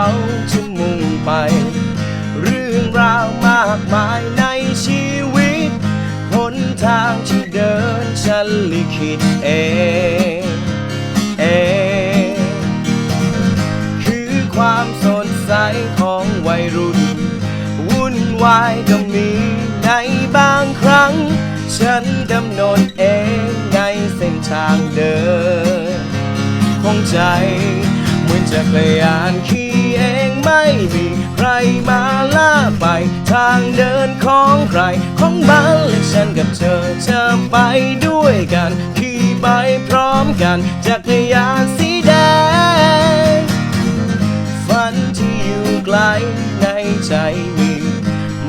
เขาฉันมุ่งไป เรื่องราวมากมายในชีวิตหนทางที่เดินฉันลิขิตเองเองคือความสนใสของวัยรุ่น วุ่นวายก็มีในบางครั้ง ฉันกำหนดเองในเส้นทางเดินของใจเหมือนจะพยายามขี่ มาล่าไป ทางเดินของใคร ของบ้านและฉันกับเธอจะไปด้วยกัน ขี่ไปพร้อมกันจักรยานสีแดง ฝันที่อยู่ไกลในใจมี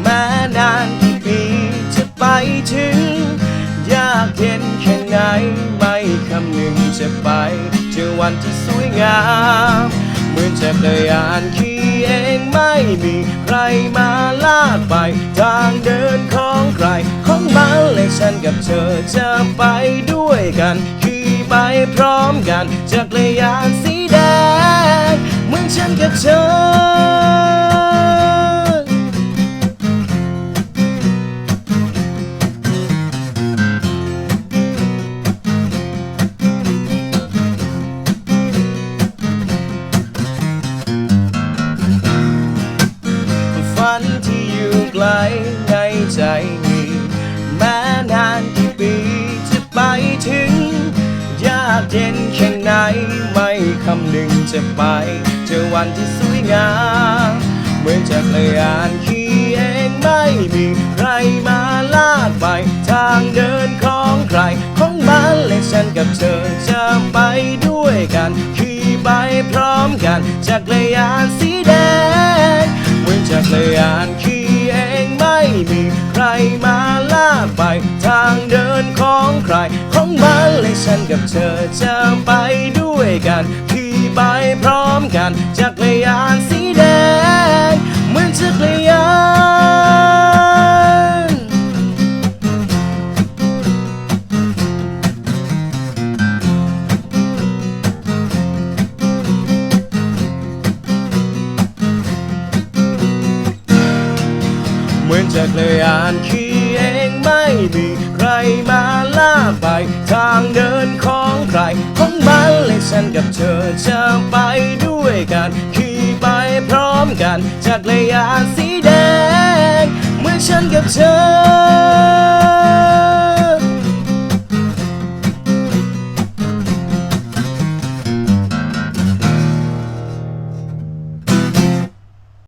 แม้นานกี่ปีจะไปถึง ยากเย็นแค่ไหนไม่คำนึงจะไปเจอวันที่สวยงามเหมือนจักรยาน ม่มีใครมาลากไป ทางเดินของใคร ของมันและฉันกับเธอจะไปด้วยกัน ขี่ไปพร้อมกันจักรยานสีแดงเหมือนฉันกับเธอ ลในใจมีแม้นานกี่ปีจะไปถึง ยากเย็นแค่ไหนไม่คำนึงจะไป เจอวันที่สวยงามเหมือนจักรยานขี่เองไม่มีใครมาลากไป ทางเดินของใคร ของมันและฉันกับเธอจะไปด้วยกันขี่ไปพร้อมกันจักรยานสีแดงเหมือนจักรยานขี่ ฉันกับเธอจะไปด้วยกันขี่ไปพร้อมกันจักรยานสีแดงเหมือนจักรยานเหมือนจักรยานขี่เองไม่มีใครมาลากไปทางเดิน ฉันกับเธอจะไปด้วยกันขี่ไปพร้อมกันจักรยานสีแดง เมื่อฉันกับเธอ